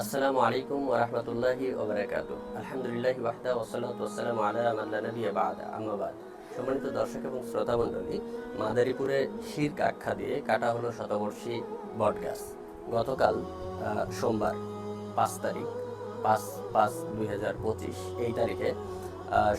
আসসালামু আলাইকুম ওয়া রাহমাতুল্লাহি ওয়া বারাকাতুহু। আলহামদুলিল্লাহি ওয়াহদা ওয়া সালাতু ওয়া সালামু আলা মান লা নাবিয়্যা বা'দা। আম্মা বাদ। সম্মানিত দর্শক এবং শ্রোতা মণ্ডলী মাদারীপুরে শিরক আখ্যা দিয়ে কাটা হলো শতবর্ষী বটগাছ। গতকাল সোমবার, পাঁচ তারিখ, পাঁচ পাঁচ দুই হাজার পঁচিশ, এই তারিখে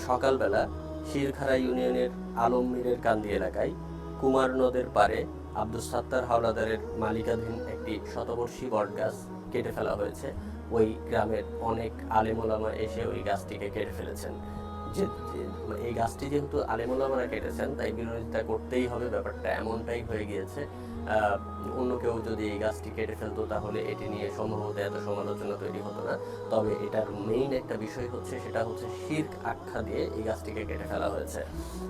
সকালবেলা শিরখারা ইউনিয়নের আলমমীরের কান্দি এলাকায় কুমার নদের পারে আব্দুল সাত্তার হাওলাদারের মালিকাধীন একটি শতবর্ষী বটগাছ কেটে ফেলা হয়েছে। ওই গ্রামের অনেক আলিমুলামা এসে ওই গাছটিকে কেটে ফেলেছেন। যে যে- এই গাছটি যেহেতু আলেমোলামারা কেটেছেন তাই বিরোধিতা করতেই হবে ব্যাপারটা এমনটাই হয়ে গিয়েছে। অন্য কেউ যদি এই গাছটি কেটে ফেলতো তাহলে এটি নিয়ে সম্ভবত এত সমালোচনা তৈরি হতো না। তবে এটার মেইন একটা বিষয় হচ্ছে সেটা হচ্ছে শির্ক আখ্যা দিয়ে এই গাছটিকে কেটে ফেলা হয়েছে।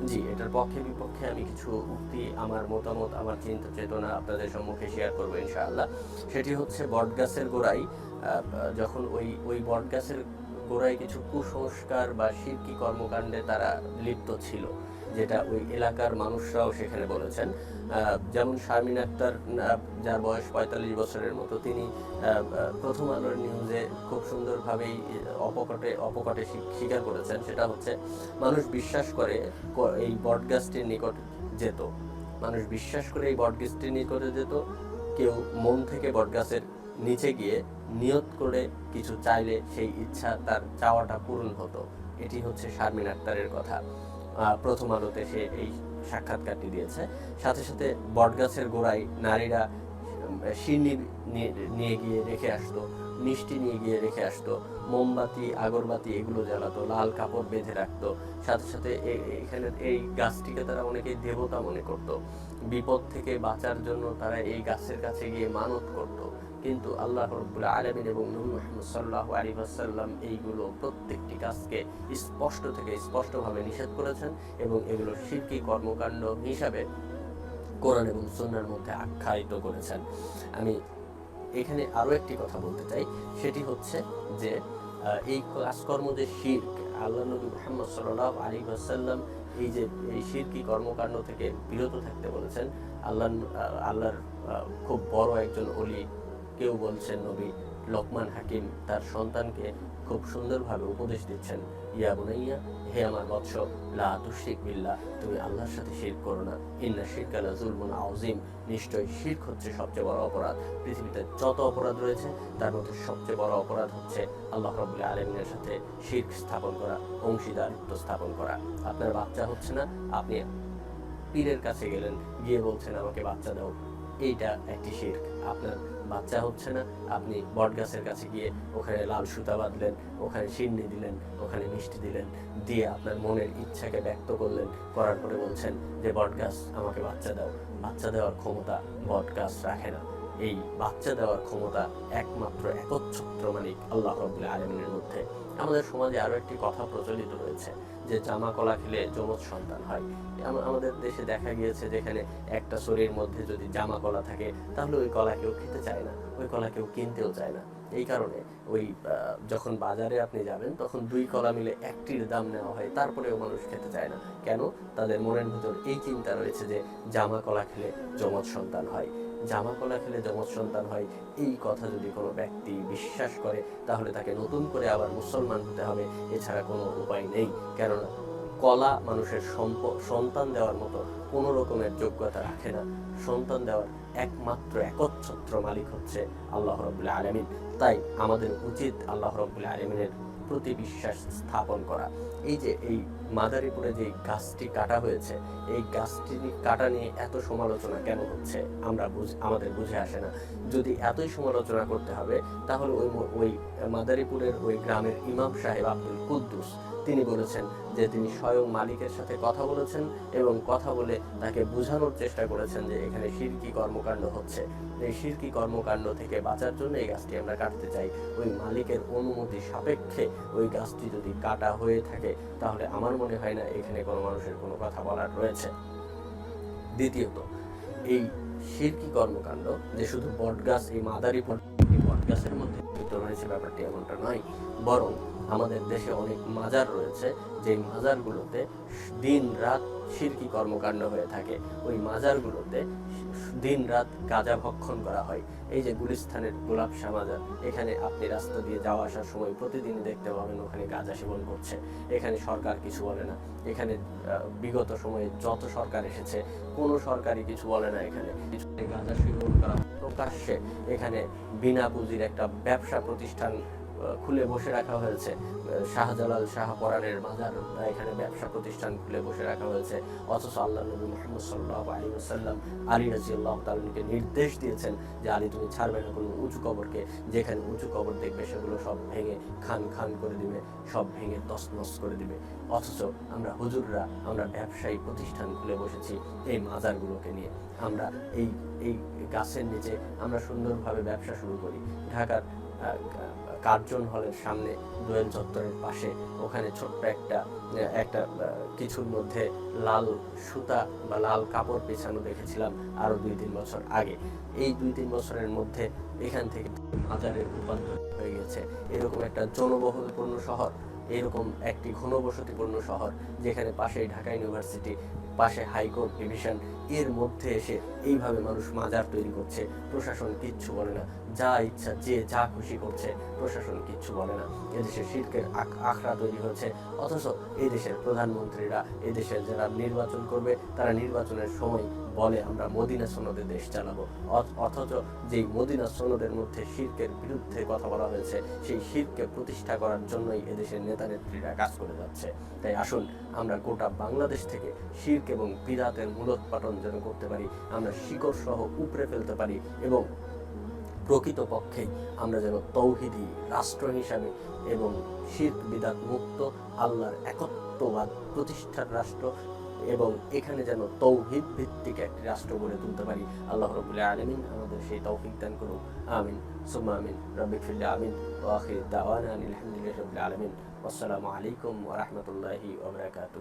জি এটার পক্ষে বিপক্ষে আমি কিছু উক্তি আমার মতামত আমার চিন্তা চেতনা আপনাদের সম্মুখে শেয়ার করব ইনশাআল্লাহ। সেটি হচ্ছে বটগাছের আহ, যখন ওই ওই বটগাছের গোড়ায় কিছু কুসংস্কার বা শিরকি কর্মকাণ্ডে তারা লিপ্ত ছিল, যেটা ওই এলাকার মানুষরাও সেখানে বলেছেন। যেমন শারমিন আক্তার যার বয়স পঁয়তাল্লিশ বছরের মতো, তিনি প্রথম আলোর নিউজে খুব সুন্দরভাবেই অপকটে অপকটে স্বী- স্বীকার করেছেন। সেটা হচ্ছে, মানুষ বিশ্বাস করে এই বটগাছটির নিকট যেত। মানুষ বিশ্বাস করে এই বটগাছটির নিকটে যেত, কেউ মন থেকে বটগাছের নিচে গিয়ে নিয়ত করে কিছু চাইলে সেই ইচ্ছা তার চাওয়াটা পূরণ হতো। এটি হচ্ছে শারমিন আক্তারের কথা। প্রথম আলোতে সে এই সাক্ষাৎকারটি দিয়েছে। সাথে সাথে বটগাছের গোড়ায় নারীরা সিন্নি নিয়ে গিয়ে রেখে আসতো, মিষ্টি নিয়ে গিয়ে রেখে আসতো, মোমবাতি, আগরবাতি এগুলো জ্বালাতো, লাল কাপড় বেঁধে রাখতো। সাথে সাথে এখানে এই গাছটিকে তারা অনেকেই দেবতা মনে করত। বিপদ থেকে বাঁচার জন্য তারা এই গাছের কাছে গিয়ে মানত করত। কিন্তু আল্লাহ রব্বুল আলমিন এবং নূর মোহাম্মদ সাল্লাহ আলী আসাল্লাম এইগুলো প্রত্যেকটি কাজকে স্পষ্ট থেকে স্পষ্টভাবে নিষেধ করেছেন এবং এগুলো শিরকি কর্মকাণ্ড হিসাবে কোরআন এবং সুন্নার মধ্যে আখ্যায়িত করেছেন। আমি এখানে আরও একটি কথা বলতে চাই, সেটি হচ্ছে যে এই কাজকর্ম যে শির্ক, আল্লাহ নবী মোহাম্মদ সাল্লাহ আলী আসাল্লাম এই যে, এই শিরকি কর্মকাণ্ড থেকে বিরত থাকতে বলেছেন। আল্লাহ আল্লাহর খুব বড় একজন অলি কেউ বলছেন নবী লোকমান হাকিম তার সন্তানকে খুব সুন্দরভাবে উপদেশ দিচ্ছেন। ইয়া বুনাইয়া, হে আমার বৎস, লা তুশরিক বিল্লাহ, তুমি আল্লাহর সাথে শিরক করো না। ইন্না শিরকা লা যুলমুন আযীম নিশ্চয় শিরক হচ্ছে সবচেয়ে বড় অপরাধ। পৃথিবীতে যত অপরাধ রয়েছে, তার মধ্যে সবচেয়ে বড় অপরাধ হচ্ছে আল্লাহ রাব্বুল আলামিনের সাথে শিরক স্থাপন করা, অংশীদারিত্ব স্থাপন করা। আপনার বাচ্চা হচ্ছে না, আপনি পীরের কাছে গেলেন, গিয়ে বলছেন, আমাকে বাচ্চা দাও। এইটা একটি শির্ক। আপনার বাচ্চা হচ্ছে না, আপনি বটগাছের কাছে গিয়ে ওখানে লাল সুতা বাঁধলেন, ওখানে সিন্নি দিলেন, ওখানে মিষ্টি দিলেন, দিয়ে আপনার মনের ইচ্ছাকে ব্যক্ত করলেন, করার পরে বলছেন যে, বটগাছ, আমাকে বাচ্চা দাও। বাচ্চা দেওয়ার ক্ষমতা বটগাছ রাখে না। এই বাচ্চা দেওয়ার ক্ষমতা একমাত্র একচ্ছত্র মালিক আল্লাহ রবুল আলমিনের মধ্যে। আমাদের সমাজে আরও একটি কথা প্রচলিত রয়েছে যে জামা কলা খেলে যমজ সন্তান হয়। আম- আমাদের দেশে দেখা গিয়েছে যেখানে একটা শরীর মধ্যে যদি জামা কলা থাকে, তাহলে ওই কলা কেউ খেতে চায় না, ওই কলা কেউ কিনতেও চায় না। এই কারণে ওই যখন বাজারে আপনি যাবেন, তখন দুই কলা মিলে একটির দাম নেওয়া হয়, তারপরেও মানুষ খেতে চায় না। কেন? তাদের মনের ভিতর এই চিন্তা রয়েছে যে জামা কলা খেলে যমজ সন্তান হয়। জামা কলা খেলে যমজ সন্তান হয়, এই কথা যদি কোনো ব্যক্তি বিশ্বাস করে, তাহলে তাকে নতুন করে আবার মুসলমান হতে হবে, এছাড়া কোনো উপায় নেই। কেননা, কলা মানুষের সম্প- সন্তান দেওয়ার মতো কোনো রকমের যোগ্যতা রাখে না। সন্তান দেওয়ার একমাত্র একচ্ছত্র মালিক হচ্ছে আল্লাহ রবুল্লা আলমিন। তাই আমাদের উচিত আল্লাহ রবুল্লা আলমিনের প্রতি বিশ্বাস স্থাপন করা। এই যে এই মাদারীপুরে যে গাছটি কাটা হয়েছে, এই গাছটি কাটা নিয়ে এত সমালোচনা কেন হচ্ছে? আমরা বুঝ- আমাদের বুঝে আসে না। যদি এতই সমালোচনা করতে হবে, তাহলে ওই ওই মাদারীপুরের ওই গ্রামের ইমাম সাহেব আব্দুল কুদ্দুস তিনি বলেছেন যে তিনি স্বয়ং মালিকের সাথে কথা বলেছেন এবং কথা বলে তাকে বোঝানোর চেষ্টা করেছেন যে এখানে শিরকি কর্মকাণ্ড হচ্ছে। এই শিরকি কর্মকাণ্ড থেকে বাঁচার জন্য এই গাছটি আমরা কাটতে চাই। ওই মালিকের অনুমতি সাপেক্ষে ওই গাছটি যদি কাটা হয়ে থাকে, তাহলে আমার মনে হয় না এখানে কোনো মানুষের কোনো কথা বলার রয়েছে। দ্বিতীয়ত, এই শিরকি কর্মকাণ্ড যে শুধু বটগাছ, এই মাদারি বটগাছের মধ্যে রয়েছে ব্যাপারটি এমনটা নয়, বরং আমাদের দেশে অনেক মাজার রয়েছে যে মাজারগুলোতে দিন রাত শিরকি কর্মকাণ্ড হয়ে থাকে। ওই মাজারগুলোতে দিন রাত গাঁজা ভক্ষণ করা হয়। এই যে গুলিস্থানের গোলাপ সামাজার এখানে আপনি রাস্তা দিয়ে যাওয়া আসার সময় প্রতিদিন দেখতে পাবেন ওখানে গাঁজা সেবন করছে। এখানে সরকার কিছু বলে না। এখানে বিগত সময়ে যত সরকার এসেছে, কোনো সরকারই কিছু বলে না এখানে। গাঁজা সেবন করা প্রকাশ্যে এখানে বিনা পুঁজির একটা ব্যবসা প্রতিষ্ঠান খুলে বসে রাখা হয়েছে। শাহজালাল শাহ পরাণের মাজার এখানে ব্যবসা প্রতিষ্ঠান খুলে বসে রাখা হয়েছে। অথচ আল্লাহ নবী মোহাম্মদ সাল্লাহ আলী সাল্লাম আলী রাজি আল্লাহ তালকে নির্দেশ দিয়েছেন যে, আলী, তুমি ছাড়বে না কোনো উঁচু কবরকে। যেখানে উঁচু কবর দেখবে, সেগুলো সব ভেঙে খান খান করে দিবে, সব ভেঙে তছনছ করে দিবে। অথচ আমরা হুজুররা, আমরা ব্যবসায়ী প্রতিষ্ঠান খুলে বসেছি এই মাজারগুলোকে নিয়ে। আমরা এই এই গাছের নিচে আমরা সুন্দরভাবে ব্যবসা শুরু করি। ঢাকার কার্জন হলের সামনে দোয়েল চত্বরের পাশে ওখানে ছোট্ট একটা একটা কিছুর মধ্যে লাল সুতা বা লাল কাপড় পেছানো দেখেছিলাম আরও দুই তিন বছর আগে। এই দুই তিন বছরের মধ্যে এখান থেকে মাজারের রূপান্তর হয়ে গেছে। এরকম একটা জনবহুলপূর্ণ শহর, এরকম একটি ঘনবসতিপূর্ণ শহর, যেখানে পাশেই ঢাকা ইউনিভার্সিটি, পাশে হাইকোর্ট, ডিভিশন, এর মধ্যে এসে এইভাবে মানুষ মাজার তৈরি করছে। প্রশাসন কিচ্ছু বলে না। যা ইচ্ছা, যে যা খুশি করছে, প্রশাসন কিচ্ছু বলে না। এদেশে শিল্পের আখড়া তৈরি হয়েছে অথচ এই দেশের প্রধানমন্ত্রীরা এই দেশের যারা নির্বাচন করবে, তারা নির্বাচনের সময় বলে, আমরা মদিনা সনদে দেশ চালাবো। অথচ যেই মদিনা সনদের মধ্যে শির্কের বিরুদ্ধে কথা বলা হয়েছে, সেই শিরকে প্রতিষ্ঠা করার জন্যই এদেশের নেতা নেত্রীরা কাজ করে যাচ্ছে। তাই আসুন, আমরা গোটা বাংলাদেশ থেকে শির্ক এবং বিরাতের মূলোৎপাটন যেন করতে পারি। আমরা শিকড় সহ উপড়ে ফেলতে পারি এবং প্রকৃতপক্ষে আমরা যেন তৌহিদি রাষ্ট্র হিসাবে এবং শীত বিদাত মুক্ত আল্লাহর একত্ববাদ প্রতিষ্ঠার রাষ্ট্র এবং এখানে যেন তৌহিদ ভিত্তিক একটি রাষ্ট্র গড়ে তুলতে পারি। আল্লাহ রবুল্লাহ আলমিন আমাদের সেই তৌফিক দান করুক। আমিন। সুম্মা আমিন। রবিফুল্লা আমিন। ওয়াখির দাওয়ান আলহামদুলিল্লাহ রবিল্লা আলমিন। আসসালামু আলাইকুম ওরহমতুল্লাহি ওবরাকাতু